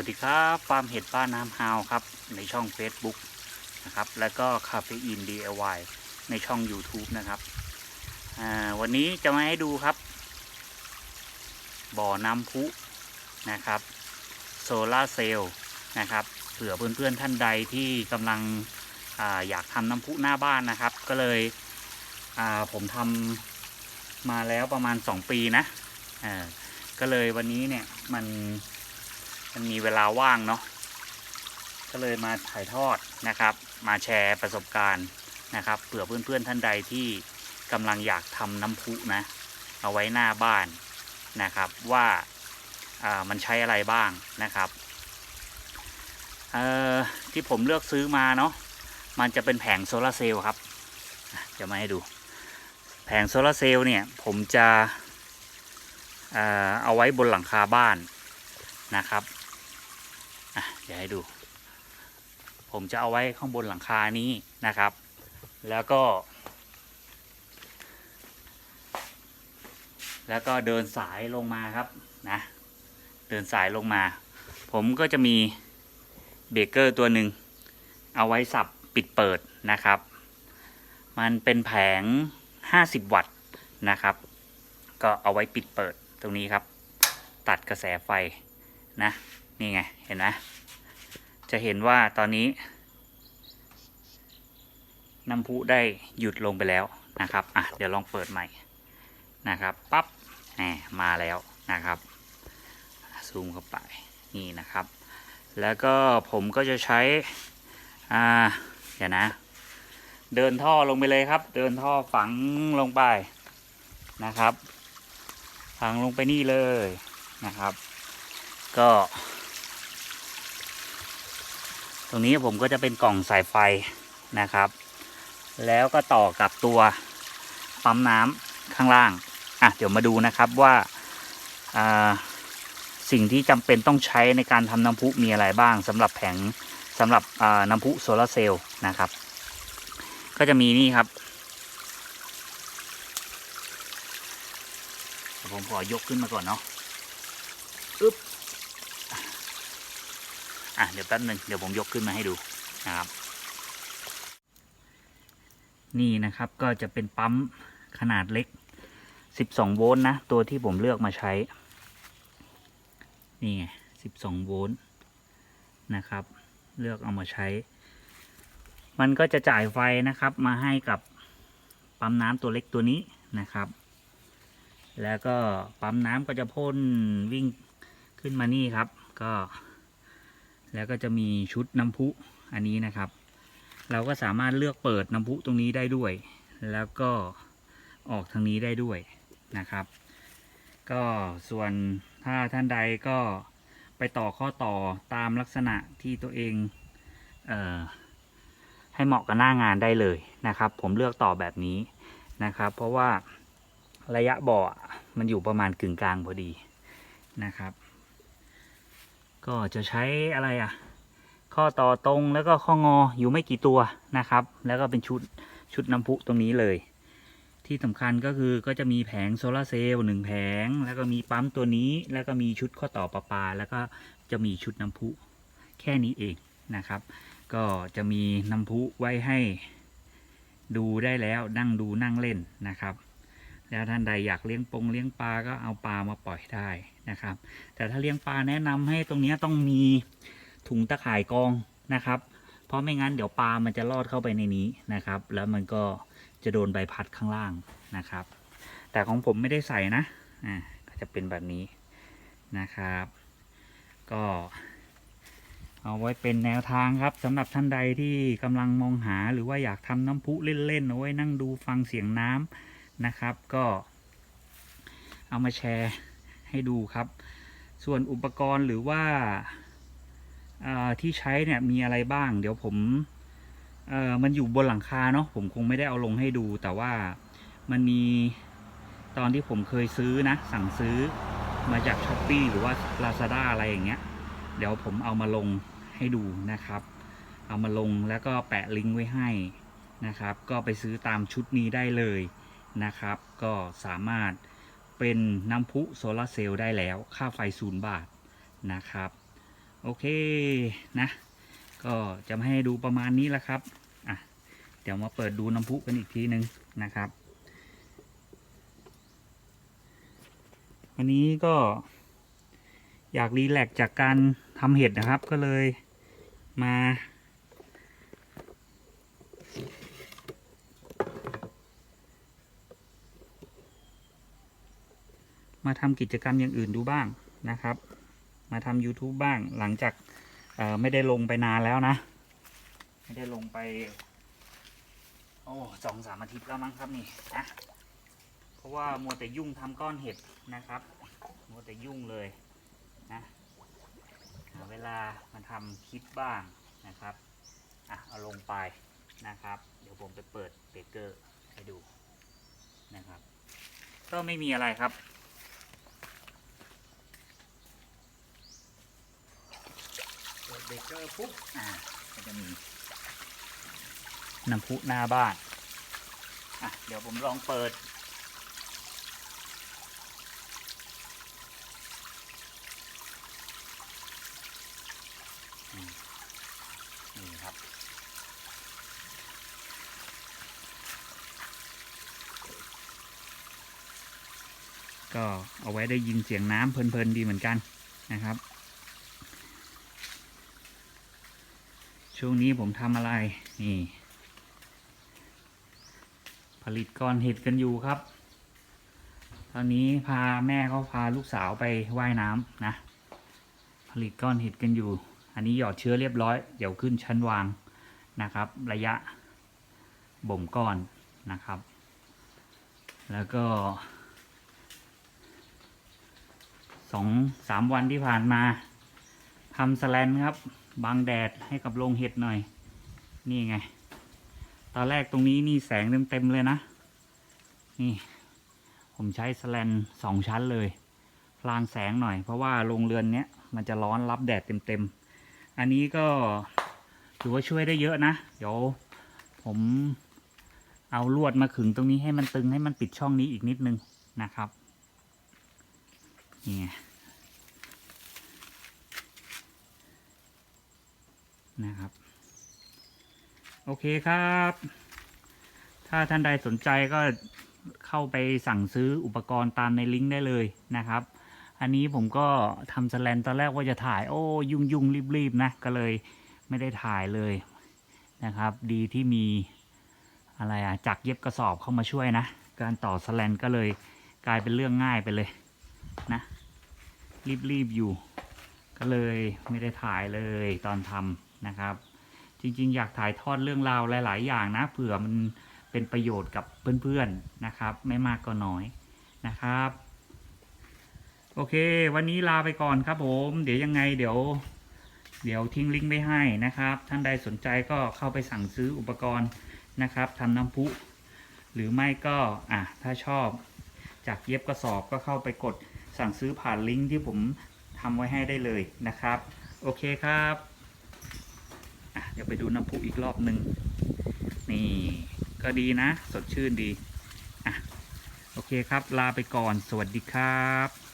วัสดีครับฟาร์มเห็ดบ้านน้ำฮาวครับ ในช่อง Facebook นะครับ แล้วก็คาเฟอีน DIY ในช่อง YouTube นะครับวันนี้จะมาให้ดูครับ บ่อน้ำพุนะครับโซลาเซลล์นะครับเผื่อเพื่อนๆท่านใดที่กำลังออยากทำน้ำพุหน้าบ้านนะครับ ก็เลยผมทำมาแล้วประมาณ 2 ปีนะก็เลยวันนี้เนี่ยมัน มันมีเวลาว่างเนาะก็เลยมาถ่ายทอดนะครับ มาแชร์ประสบการณ์นะครับเผื่อเพื่อนๆท่านใดที่กำลังอยากทำน้ำพุนะ เอาไว้หน้าบ้านนะครับว่าามันใช้อะไรบ้างนะครับที่ผมเลือกซื้อมาเนาะมันจะเป็นแผงโซลาร์เซลล์ครับจะมาให้ดู แผงโซลาร์เซลล์เนี่ยผมจะเอาไว้บนหลังคาบ้านนะครับ ดี๋ยวให้ดู ผมจะเอาไว้ข้างบนหลังคานี้นะครับ แล้วก็ แล้วก็เดินสายลงมาครับนะ เดินสายลงมา ผมก็จะมีเบรกเกอร์ตัวหนึ่งเอาไว้สับปิดเปิดนะครับ มันเป็นแผง 50 วัตต์นะครับ ก็เอาไว้ปิดเปิดตรงนี้ครับ ตัดกระแสไฟนะ นี่ไง เห็นไหม จะเห็นว่าตอนนี้น้ำพุได้หยุดลงไปแล้วนะครับ อะ เดี๋ยวลองเปิดใหม่นะครับ ปับ๊บแหมมาแล้วนะครับ ซูมเข้าไป นี่นะครับ แล้วก็ผมก็จะใช้ อ่า เดี๋ยวนะ เดินท่อลงไปเลยครับ เดินท่อฝังลงไปนะครับ ฝังลงไปนี่เลยนะครับ ก็ ตรงนี้ผมก็จะเป็นกล่องสายไฟนะครับ แล้วก็ต่อกับตัวปั๊มน้ำข้างล่างอะเดี๋ยวมาดูนะครับว่าสิ่งที่จำเป็นต้องใช้ในการทำน้ำพุมีอะไรบ้างสำหรับแผงสำหรับน้ำพุโซลาร์เซลล์นะครับ ก็จะมีนี่ครับผมขอยกขึ้นมาก่อนเนาะอึ๊บ อะเดี๋ยวแป๊บหนึ่งเดี๋ยวผมยกขึ้นมาให้ดูนะครับ นี่นะครับก็จะเป็นปั๊มขนาดเล็ก 12 โวลต์นะ ตัวที่ผมเลือกมาใช้ นี่ไง 12 โวลต์นะครับ เลือกเอามาใช้ มันก็จะจ่ายไฟนะครับมาให้กับปั๊มน้ำตัวเล็กตัวนี้นะครับ แล้วก็ปั๊มน้ำก็จะพ่นวิ่งขึ้นมานี่ครับ ก็ แล้วก็จะมีชุดน้ำพุอันนี้นะครับ เราก็สามารถเลือกเปิดน้ำพุตรงนี้ได้ด้วย แล้วก็ออกทางนี้ได้ด้วยนะครับ ก็ส่วนถ้าท่านใดก็ไปต่อข้อต่อตามลักษณะที่ตัวเองเออให้เหมาะกับหน้างานได้เลยนะครับ ผมเลือกต่อแบบนี้นะครับ เพราะว่าระยะบาะมันอยู่ประมาณกึ่งกลางพอดีนะครับ ก็จะใช้อะไรอะ ข้อต่อตรงแล้วก็ข้องออยู่ไม่กี่ตัวนะครับ แล้วก็เป็นชุดชุดน้ำพุตรงนี้เลย ที่สำคัญก็คือก็จะมีแผงโซลาร์เซลล์หนึ่งแผง แล้วก็มีปั๊มตัวนี้ แล้วก็มีชุดข้อต่อประปา แล้วก็จะมีชุดน้ำพุแค่นี้เองนะครับ ก็จะมีน้ำพุไว้ให้ดูได้แล้วนั่งดูนั่งเล่นนะครับ แล้วท่านใดอยากเลี้ยงปงเลี้ยงปลาก็เอาปลามาปล่อยได้นะครับ แต่ถ้าเลี้ยงปลาแนะนำให้ตรงนี้ต้องมีถุงตะข่ายกองนะครับ เพราะไม่งั้นเดี๋ยวปลามันจะลอดเข้าไปในนี้นะครับ แล้วมันก็จะโดนใบพัดข้างล่างนะครับ แต่ของผมไม่ได้ใส่นะอ่าก็จะเป็นแบบนี้นะครับ ก็เอาไว้เป็นแนวทางครับสำหรับท่านใดที่กำลังมองหาหรือว่าอยากทำน้ำพุเล่นๆเอาไว้นั่งดูฟังเสียงน้ำ นะครับ ก็เอามาแชร์ให้ดูครับ ส่วนอุปกรณ์หรือว่าาที่ใช้เนี่ยมีอะไรบ้าง เดี๋ยวผมมันอยู่บนหลังคาเนาะผมคงไม่ได้เอาลงให้ดู แต่ว่ามันมีตอนที่ผมเคยซื้อนะ สั่งซื้อมาจากช้อปปีหรือว่า Lazada อะไรอย่างเงี้ย เดี๋ยวผมเอามาลงให้ดูนะครับ เอามาลงแล้วก็แปะลิงก์ไว้ให้นะครับ ก็ไปซื้อตามชุดนี้ได้เลย นะครับ ก็สามารถเป็นน้ำพุโซลาร์เซลล์ได้แล้ว ค่าไฟศูนย์บาทนะครับ โอเคนะ ก็จะมาให้ดูประมาณนี้แหละครับอะเดี๋ยวมาเปิดดูน้ำพุกันอีกทีนึงนะครับ วันนี้ก็อยากรีแลกซ์จากการทำเห็ดนะครับก็เลยมา มาทำกิจกรรมอย่างอื่นดูบ้างนะครับ มาทำ YouTube บ้างหลังจากไม่ได้ลงไปนานแล้วนะ ไม่ได้ลงไป โอ้สองสามอาทิตย์แล้วมั้งครับนี่นะเพราะว่ามัวแต่ยุ่งทำก้อนเห็ดนะครับ มัวแต่ยุ่งเลยนะหาเวลามาทำคลิปบ้างนะครับอะเอาลงไปนะครับ เดี๋ยวผมไปเปิดเบเกอร์ให้ดูนะครับ ก็ไม่มีอะไรครับ เบเกอร์ปุ๊บอ่าก็จะมีน้ำพุหน้าบ้านอะเดี๋ยวผมลองเปิด นี่ครับ ก็เอาไว้ได้ยินเสียงน้ำเพลินๆดีเหมือนกันนะครับ ช่วงนี้ผมทำอะไร นี่ ผลิตก้อนเห็ดกันอยู่ครับ ตอนนี้พาแม่เขาพาลูกสาวไปว่ายน้ำนะ ผลิตก้อนเห็ดกันอยู่ อันนี้หยอดเชื้อเรียบร้อย เดี๋ยวขึ้นชั้นวางนะครับ ระยะบ่มก้อนนะครับ แล้วก็สองสามวันที่ผ่านมาทำสแลนครับ บังแดดให้กับโรงเห็ดหน่อย นี่ไง ตอนแรกตรงนี้นี่แสงเต็มๆเลยนะ นี่ ผมใช้สแลนสองชั้นเลยพลางแสงหน่อย เพราะว่าโรงเรือนเนี้ยมันจะร้อนรับแดดเต็มๆ อันนี้ก็ถือว่าช่วยได้เยอะนะ เดี๋ยวผมเอาลวดมาขึงตรงนี้ให้มันตึงให้มันปิดช่องนี้อีกนิดนึงนะครับนี่ไง นะครับ โอเคครับ ถ้าท่านใดสนใจก็เข้าไปสั่งซื้ออุปกรณ์ตามในลิงก์ได้เลยนะครับ อันนี้ผมก็ทำสแลนตอนแรกว่าจะถ่ายโอ้ยุ่งยุ่งรีบรีบๆนะก็เลยไม่ได้ถ่ายเลยนะครับ ดีที่มีอะไรอะจักเย็บกระสอบเข้ามาช่วยนะ การต่อสแลนก็เลยกลายเป็นเรื่องง่ายไปเลยนะรีบรีบๆอยู่ ก็เลยไม่ได้ถ่ายเลยตอนทำ นะครับ จริงๆ อยากถ่ายทอดเรื่องราวหลาย ๆ อย่างนะเผื่อมันเป็นประโยชน์กับเพื่อนๆนะครับ ไม่มากก็น้อยนะครับ โอเค วันนี้ลาไปก่อนครับผม เดี๋ยวยังไงเดี๋ยว เดี๋ยวทิ้งลิงก์ไว้ให้นะครับ ท่านใดสนใจก็เข้าไปสั่งซื้ออุปกรณ์นะครับทำน้ำพุ หรือไม่ก็อะถ้าชอบ จากเย็บกระสอบก็เข้าไปกดสั่งซื้อผ่านลิงก์ที่ผมทำไว้ให้ได้เลยนะครับ โอเคครับ ดี๋ยวไปดูน้ำพุอีกรอบหนึ่งนี่ ก็ดีนะ สดชื่นดี อะ โอเคครับ ลาไปก่อน สวัสดีครับ